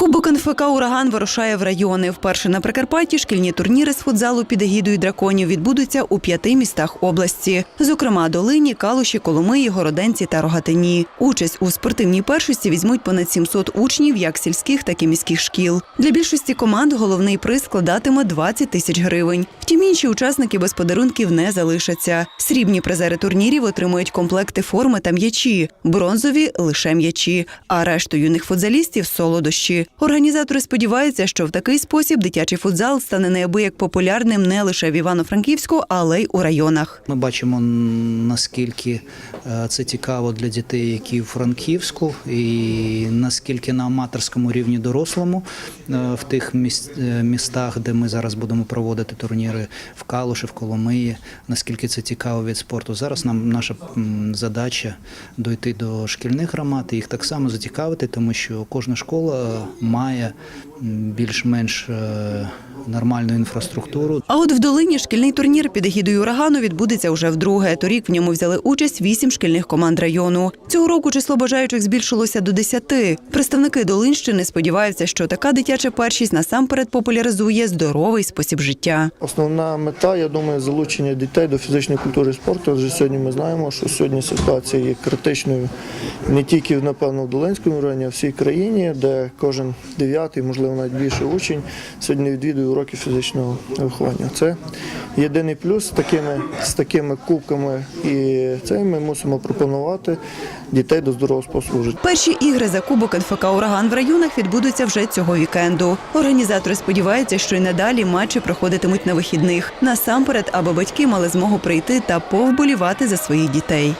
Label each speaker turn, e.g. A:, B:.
A: Кубок НФК Ураган вирушає в райони. Вперше на Прикарпатті шкільні турніри з футзалу під егідою драконів відбудуться у п'яти містах області, зокрема Долині, Калуші, Коломиї, Городенці та Рогатині. Участь у спортивній першості візьмуть понад 700 учнів як сільських, так і міських шкіл. Для більшості команд головний приз складатиме 20 тисяч гривень. Втім, інші учасники без подарунків не залишаться. Срібні призери турнірів отримують комплекти форми та м'ячі, бронзові лише м'ячі, а решту юних футзалістів солодощі. Організатори сподіваються, що в такий спосіб дитячий футзал стане неабияк популярним не лише в Івано-Франківську, але й у районах.
B: Ми бачимо наскільки е, це цікаво для дітей, які в Франківську, і наскільки на аматорському рівні дорослому е, в тих е, містах, де ми зараз будемо проводити турніри в Калуші, в Коломиї, наскільки це цікаво від спорту. Зараз нам наша задача дойти до шкільних громад і їх так само зацікавити, тому що кожна школа має більш-менш е, нормальну інфраструктуру.
A: А от в Долині шкільний турнір під егідою урагану відбудеться вже вдруге. Торік в ньому взяли участь вісім шкільних команд району. Цього року число бажаючих збільшилося до десяти. Представники Долинщини сподіваються, що така дитяча першість насамперед популяризує здоровий спосіб життя.
C: Основна мета, я думаю, залучення дітей до фізичної культури і спорту. Адже сьогодні ми знаємо, що сьогодні ситуація є критичною не тільки напевно в Долинському районі, а всій країні, де кожен дев'ятий, можливо, навіть більше учень сьогодні відвідує уроки фізичного виховання. Це єдиний плюс з такими, з такими кубками, і це ми мусимо пропонувати дітей до здорового способу життя.
A: Перші ігри за кубок НФК Ураган в районах відбудуться вже цього вікенду. Організатори сподіваються, що й надалі матчі проходитимуть на вихідних. Насамперед, аби батьки мали змогу прийти та повболівати за своїх дітей.